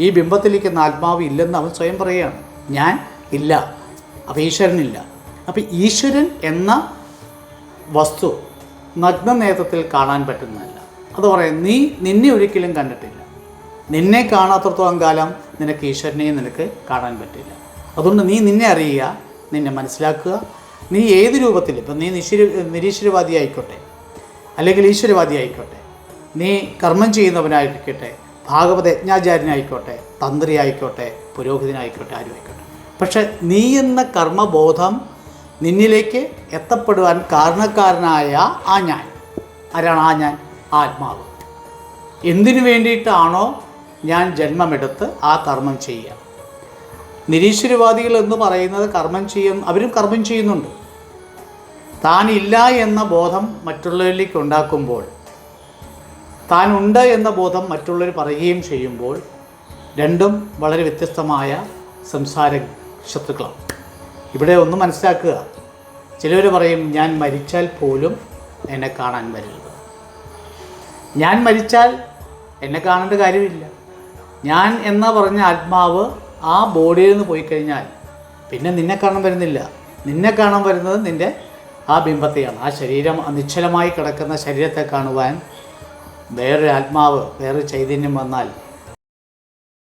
ഈ ബിംബത്തിലിരിക്കുന്ന ആത്മാവ് ഇല്ലെന്ന് അവൻ സ്വയം പറയുകയാണ്. ഞാൻ ഇല്ല. അപ്പോൾ ഈശ്വരനില്ല. അപ്പോൾ ഈശ്വരൻ എന്ന വസ്തു നഗ്ന നേതത്തിൽ കാണാൻ പറ്റുന്നതല്ല. അത് പറയാം നീ നിന്നെ ഒരിക്കലും കണ്ടിട്ടില്ല. നിന്നെ കാണാത്തടത്തോളം കാലം നിനക്ക് ഈശ്വരനെയും നിനക്ക് കാണാൻ പറ്റില്ല. അതുകൊണ്ട് നീ നിന്നെ അറിയുക നിന്നെ മനസ്സിലാക്കുക. നീ ഏത് രൂപത്തിൽ ഇപ്പം നീ നിശ്വര നിരീശ്വരവാദി ആയിക്കോട്ടെ അല്ലെങ്കിൽ ഈശ്വരവാദി ആയിക്കോട്ടെ നീ കർമ്മം ചെയ്യുന്നവനായിരിക്കട്ടെ ഭാഗവത യജ്ഞാചാര്യനായിക്കോട്ടെ തന്ത്രി ആയിക്കോട്ടെ പുരോഹിതനായിക്കോട്ടെ ആരും ആയിക്കോട്ടെ പക്ഷെ നീ എന്ന കർമ്മബോധം നിന്നിലേക്ക് എത്തപ്പെടുവാൻ കാരണക്കാരനായ ആ ഞാൻ. ആരാണ് ആ ഞാൻ? ആത്മാവ്. എന്തിനു വേണ്ടിയിട്ടാണോ ഞാൻ ജന്മമെടുത്ത് ആ കർമ്മം ചെയ്യുക? നിരീശ്വരവാദികൾ എന്ന് പറയുന്നത് കർമ്മം ചെയ്യും അവരും കർമ്മം ചെയ്യുന്നുണ്ട്. താനില്ല എന്ന ബോധം മറ്റുള്ളവരിലേക്ക് ഉണ്ടാക്കുമ്പോൾ താൻ ഉണ്ട് എന്ന ബോധം മറ്റുള്ളവർ പറയുകയും ചെയ്യുമ്പോൾ രണ്ടും വളരെ വ്യത്യസ്തമായ സംസാര ശത്രുക്കളാണ്. ഇവിടെ ഒന്ന് മനസ്സിലാക്കുക. ചിലവർ പറയും ഞാൻ മരിച്ചാൽ പോലും എന്നെ കാണാൻ വരരുത്. ഞാൻ മരിച്ചാൽ എന്നെ കാണേണ്ട കാര്യമില്ല. ഞാൻ എന്ന പറഞ്ഞ ആത്മാവ് ആ ബോഡിയിൽ നിന്ന് പോയി കഴിഞ്ഞാൽ പിന്നെ നിന്നെ കാണാൻ വരുന്നില്ല. നിന്നെ കാണാൻ വരുന്നത് നിന്റെ ആ ബിംബത്തെയാണ്. ആ ശരീരം നിശ്ചലമായി കിടക്കുന്ന ശരീരത്തെ കാണുവാൻ വേറൊരു ആത്മാവ് വേറെ ചൈതന്യം വന്നാൽ